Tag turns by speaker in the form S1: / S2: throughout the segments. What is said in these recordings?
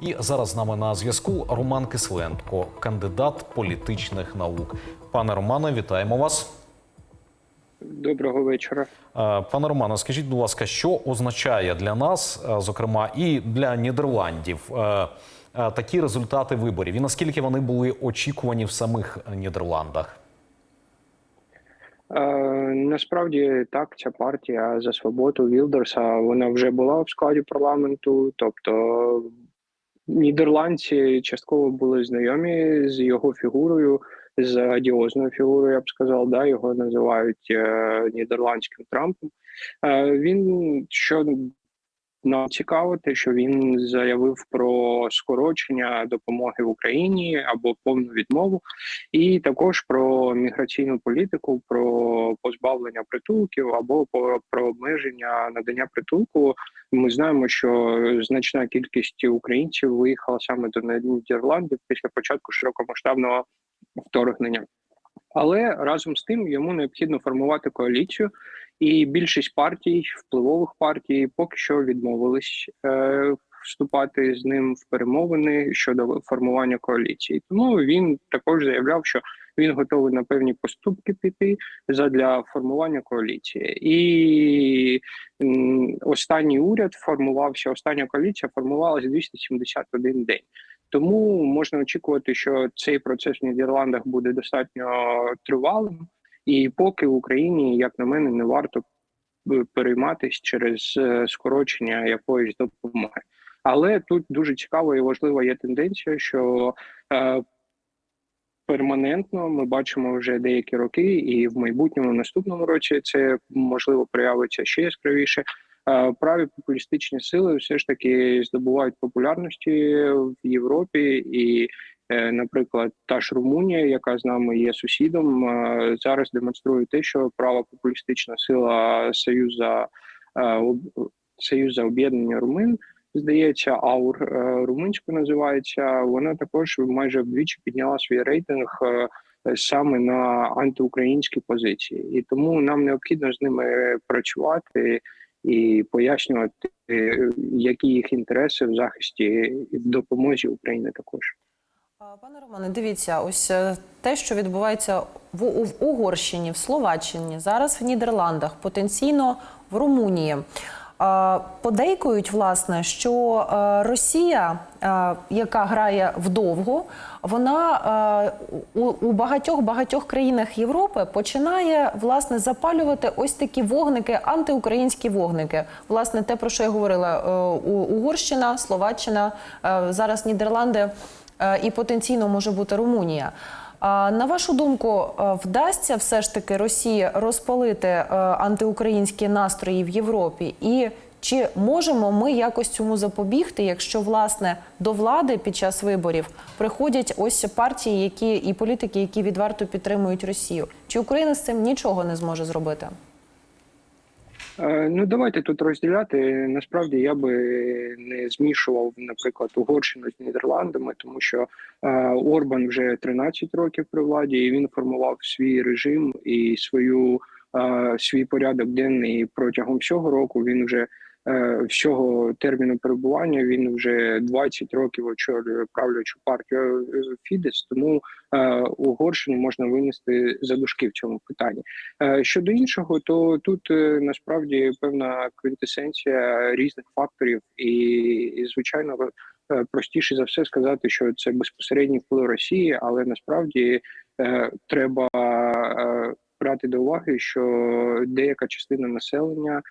S1: І зараз з нами на зв'язку Роман Кисленко, кандидат політичних наук. Пане Романе, вітаємо вас.
S2: Доброго вечора.
S1: Е, Пане Романе, скажіть, будь ласка, що означає для нас, е, зокрема, і для Нідерландів е, такі результати виборів? І наскільки вони були очікувані в самих Нідерландах?
S2: Е, насправді так, ця партія за свободу Вілдерса вона вже була в складі парламенту, тобто нідерландці частково були знайомі з його фігурою, з одіозною фігурою, я б сказав, да, його називають е, нідерландським Трампом. Е, він що нам цікаво, те, що він заявив про скорочення допомоги Україні або повну відмову, і також про міграційну політику, про позбавлення притулків або про обмеження надання притулку. Ми знаємо, що значна кількість українців виїхала саме до Нідерландів після початку широкомасштабного вторгнення. Але разом з тим йому необхідно формувати коаліцію, і більшість партій, впливових партій, поки що відмовились е, вступати з ним в перемовини щодо формування коаліції. Тому він також заявляв, що він готовий на певні поступки піти задля формування коаліції. І останній уряд формувався. Остання коаліція формувалася 271 день. Тому можна очікувати, що цей процес в Нідерландах буде достатньо тривалим, і поки в Україні, як на мене, не варто е, перейматись через е, скорочення якоїсь допомоги. Але тут дуже цікава і важлива є тенденція, що е, перманентно ми бачимо вже деякі роки, і в майбутньому в наступному році це можливо проявиться ще яскравіше. Е, Праві популістичні сили все ж таки здобувають популярності в Європі, і, наприклад, та ж Румунія, яка з нами є сусідом, е, зараз демонструє те, що права популістична сила Союза е, об- Союз об'єднання румин. Здається, аур е, румунською називається. Вона також майже вдвічі підняла свій рейтинг е, саме на антиукраїнські позиції, і тому нам необхідно з ними працювати і пояснювати, е, які їх інтереси в захисті і в допомозі України також.
S3: Пане Романе, дивіться, ось е, те, що відбувається в, Угорщині, в Словаччині, зараз в Нідерландах, потенційно в Румунії. Подейкують, власне, що е, Росія, е, яка грає вдовго, вона у, багатьох багатьох країнах Європи починає власне запалювати ось такі вогники, антиукраїнські вогники. Власне, те про що я говорила: Угорщина, Словаччина, зараз Нідерланди і потенційно може бути Румунія. На вашу думку, е, вдасться все ж таки Росії розпалити е, антиукраїнські настрої в Європі? І чи можемо ми якось цьому запобігти, якщо власне до влади під час виборів приходять ось партії, які і політики, які відверто підтримують Росію? Чи Україна з цим нічого не зможе зробити?
S2: Е, Ну давайте тут розділяти. Насправді я би не змішував, наприклад, Угорщину з Нідерландами, тому що е, Орбан вже 13 років при владі, і він формував свій режим і свою е, свій порядок денний протягом всього року. Він вже всього терміну перебування. Він вже 20 років очолює правлячу партію е, Фідес. Тому е, Угорщину можна винести за дужки в цьому питанні. Е, Щодо іншого, то тут е, насправді певна квінтесенція різних факторів, і, і звичайно, е, простіше за все сказати, що це безпосередній вплив Росії, але насправді е, треба е, брати до уваги, що деяка частина населення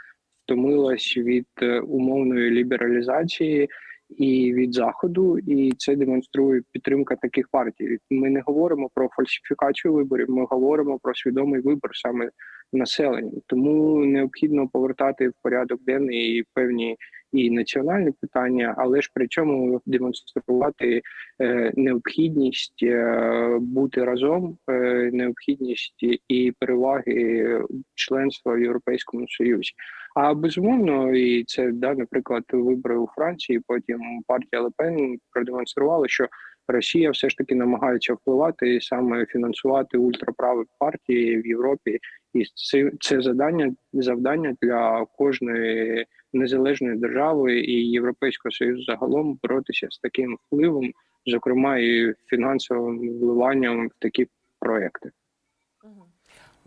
S2: втомилась від е, умовної лібералізації. І від заходу, і це демонструє підтримка таких партій. Ми не говоримо про фальсифікацію виборів. Ми говоримо про свідомий вибор саме населення. Тому необхідно повертати в порядок денний і певні і національні питання, але ж при цьому демонструвати е, необхідність е, бути разом, е, необхідність і переваги членства в Європейському Союзі. А безумовно, і це да, наприклад, вибори у Франції. Потім партія Лепен продемонструвала, що Росія все ж таки намагається впливати і саме фінансувати ультраправі партії в Європі, і це, це завдання завдання для кожної незалежної держави і Європейського союзу загалом боротися з таким впливом, зокрема і фінансовим вливанням в такі проекти.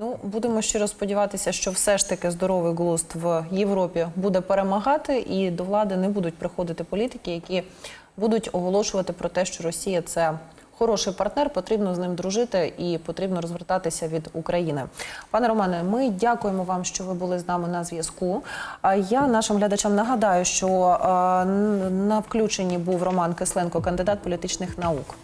S3: Ну, будемо щиро сподіватися, що все ж таки здоровий глузд в Європі буде перемагати, і до влади не будуть приходити політики, які будуть оголошувати про те, що Росія це хороший партнер, потрібно з ним дружити і потрібно розвертатися від України. Пане Романе, ми дякуємо вам, що ви були з нами на зв'язку. А я нашим глядачам нагадаю, що е, на включенні був Роман Кисленко, кандидат політичних наук.